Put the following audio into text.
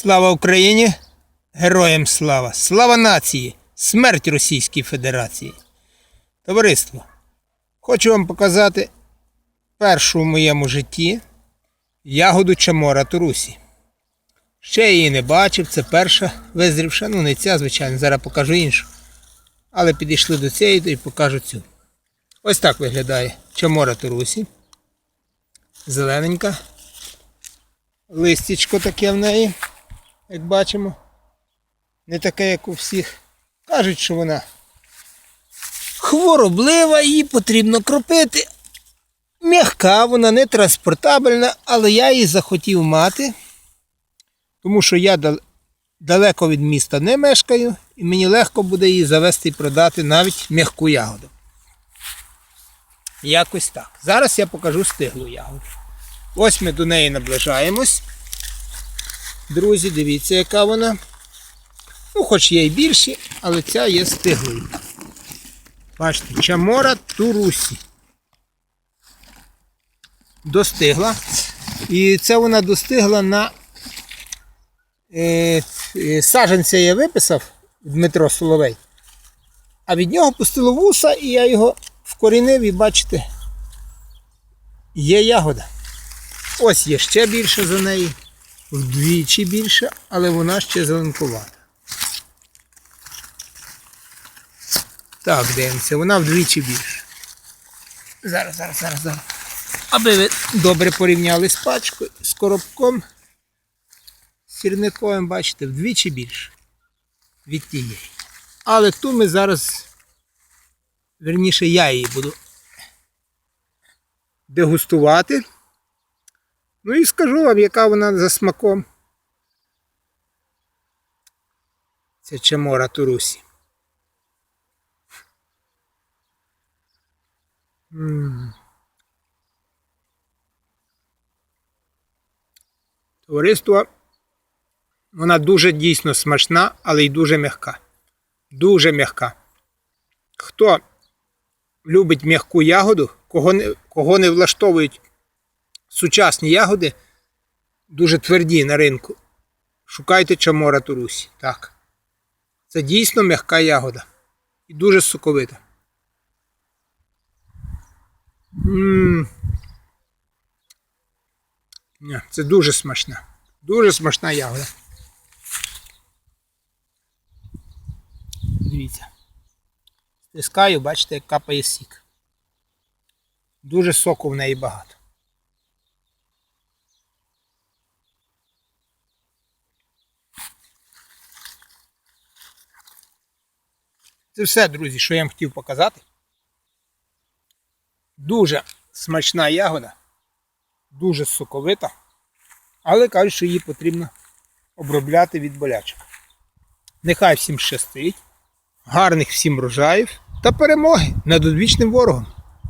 Слава Україні! Героям слава! Слава нації! Смерть Російській Федерації! Товариство! Хочу вам показати першу в моєму житті ягоду Чамора Турусі. Ще її не бачив, це перша визрівша, ну не ця, звичайно, зараз покажу іншу. Але підійшли до цієї і покажу цю. Ось так виглядає Чамора Турусі. Зелененька. Листячко таке в неї, як бачимо. Не таке, як у всіх. Кажуть, що вона хвороблива, її потрібно кропити. М'яка, вона не транспортабельна, але я її захотів мати, тому що я далеко від міста не мешкаю, і мені легко буде її завести і продати навіть м'яку ягоду. Якось так. Зараз я покажу стиглу ягоду. Ось ми до неї наближаємось. Друзі, дивіться, яка вона. Ну, хоч є й більші, але ця є стиглою. Бачите, чамора турусі. Достигла. І це вона достигла на е, е, саджанця я виписав Дмитро Соловей. А від нього пустило вуса, і я його вкорінив, і бачите, є ягода. Ось є ще більше за неї, вдвічі більше, але вона ще зеленкувата. Так, дивимося, вона вдвічі більше. Зараз, зараз, зараз, зараз. Аби ви добре порівняли з пачкою, з коробком, з сірниковим, бачите, вдвічі більше від тієї. Але ту ми зараз, верніше, я її буду дегустувати. Ну і скажу вам, яка вона за смаком. Це Чамора Турусі. Товариство, вона дуже дійсно смачна, але й дуже м'яка. Дуже м'яка. Хто любить м'яку ягоду, кого не, кого не влаштовують сучасні ягоди, дуже тверді на ринку. Шукайте чамора турусі. Так. Це дійсно м'яка ягода. І дуже соковита. М. Ні, Це дуже смачна. Дуже смачна ягода. Дивіться. Стискаю, бачите, як капає сік. Дуже соку в неї багато. Це все, друзі, що я вам хотів показати. Дуже смачна ягода, дуже соковита, але кажуть, що її потрібно обробляти від болячок. Нехай всім щастить, гарних всім рожаїв та перемоги над одвічним ворогом.